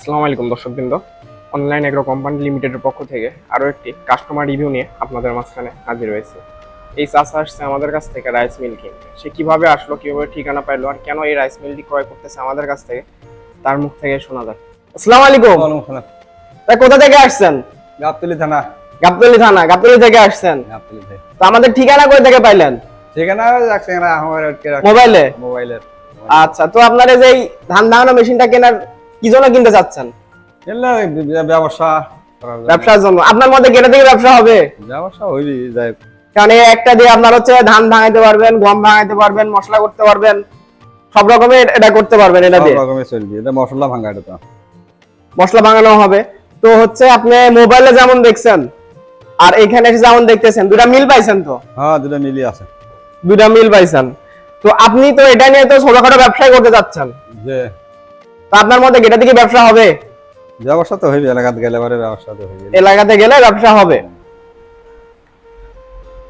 আসসালামু আলাইকুম দর্শকবৃন্দ। অনলাইন এগ্রো কোম্পানি লিমিটেডের পক্ষ থেকে আরও একটি কাস্টমার রিভিউ নিয়ে আপনাদের মাঝখানে হাজির হয়েছে। এই চাষা আসছে আমাদের কাছ থেকে রাইস মিল কিনতে। সে কীভাবে আসলো কীভাবে ঠিকানা পাইলো আর কেন এই রাইস মিলটি ক্রয় করতেছে আমাদের কাছ থেকে তার মুখ থেকে শোনা যায় আসসালামু আলাইকুম। তা কোথা থেকে আসছেন? গাবতলি থানা। গাবতলি থানা গাবতলি থেকে আসছেন? গাবতলি থেকে। তো আমাদের ঠিকানা কই থেকে পাইলেন? ঠিকানা রাখছে। আমার মোবাইলে মোবাইলের আচ্ছা তো আপনারা যে এই ধান দাঁড়ানো মেশিনটা কেনার কি জন্য কিনতে চাচ্ছেন? ব্যবসা ব্যবসার জন্য। আপনার মধ্যে গেলে থেকে ব্যবসা হবে? ব্যবসা হইবি যাই কারণ এই একটা দিয়ে আপনার হচ্ছে ধান ভাঙাইতে পারবেন গম ভাঙাইতে পারবেন মশলা করতে পারবেন সব রকমের এটা করতে পারবেন এটা দিয়ে। সব রকমের চলবি এটা মশলা ভাঙা এটা তো। মশলা ভাঙানো হবে। তো হচ্ছে আপনি মোবাইলে যেমন দেখছেন আর এখানে এসে যেমন দেখতেছেন দুটা মিল পাইছেন তো? হ্যাঁ দুটো মিলি আছে। দুটা মিল পাইছেন। তো আপনি তো এটা নিয়ে তো ছোটখাটো ব্যবসায় করতে যাচ্ছেন যে তো আপনার মধ্যে এটা থেকে ব্যবসা হবে? ব্যবসা তো হইবি এলাকাতে গেলে পরে ব্যবসা তো হইবি এলাকাতে গেলে ব্যবসা হবে।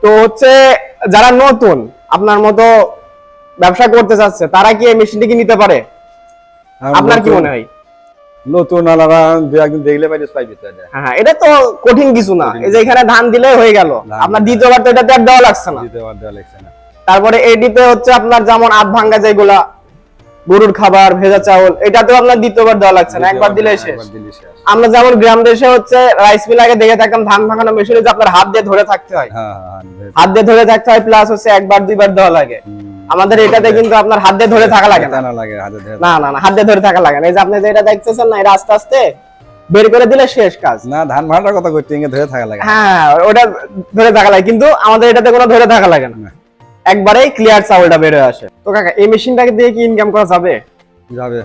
তো হচ্ছে যারা নতুন আপনার মতো ব্যবসা করতে চাচ্ছে তারা কি এই মেশিনটি কি নিতে পারে? আপনার কি মনে হয়? নতুন আলাদা দু একদিন দেখলে পাইলে পাইবি তো হ্যাঁ। এটা তো কঠিন কিছু না। এই যে এখানে ধান দিলে হয়ে গেল। আপনার দ্বিতীয়বার তো এটাতে আর দেওয়া লাগছে না। দিতে পার দেওয়া লাগছে না। তারপরে এটিতে হচ্ছে আপনার যেমন আধ ভাঙ্গা যেগুলা গরুর খাবার ভেজা চাউল এটাতেও আপনার দ্বিতীয়বার দেওয়া লাগছে না একবার দিলে শেষ। আমরা যেমন গ্রাম দেশে হচ্ছে রাইস মিল আগে দেখে থাকতাম ধান ভাঙানো মেশিনে যে আপনার হাত দিয়ে ধরে থাকতে হয়। হ্যাঁ হ্যাঁ হ্যাঁ হাত দিয়ে ধরে থাকতে হয় প্লাস হচ্ছে একবার দুইবার দেওয়া লাগে। আমাদের এটাতে কিন্তু আপনার হাত দিয়ে ধরে থাকা লাগে না। না না হাত দিয়ে ধরে থাকা লাগে না। এই যে আপনি যেটা দেখতেছেন না এটা আস্তে আস্তে বের করে দিলে শেষ কাজ। না ধান ভাড়ার কথা করতে ধরে থাকা লাগে হ্যাঁ ওটা ধরে থাকা লাগে কিন্তু আমাদের এটাতে কোনো ধরে থাকা লাগে না। একবারেই ক্লিয়ার চাউলটা বের হয়ে আসে। তো কাকা এই মেশিনটাকে দিয়ে কি ইনকাম করা যাবে? যাবে।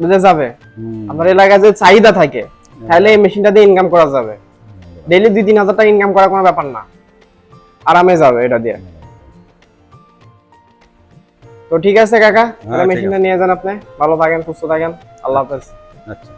বুঝে যাবে। আমার এলাকায় যদি চাহিদা থাকে তাহলে এই মেশিনটা দিয়ে ইনকাম করা যাবে। ডেইলি দুই তিন হাজার টাকা ইনকাম করা কোনো ব্যাপার না। আরামে যাবে এটা দিয়ে। তো ঠিক আছে কাকা হ্যাঁ, মেশিনটা নিয়ে যান আপনি। ভালো থাকেন সুস্থ থাকেন। আল্লাহ হাফেজ। আচ্ছা।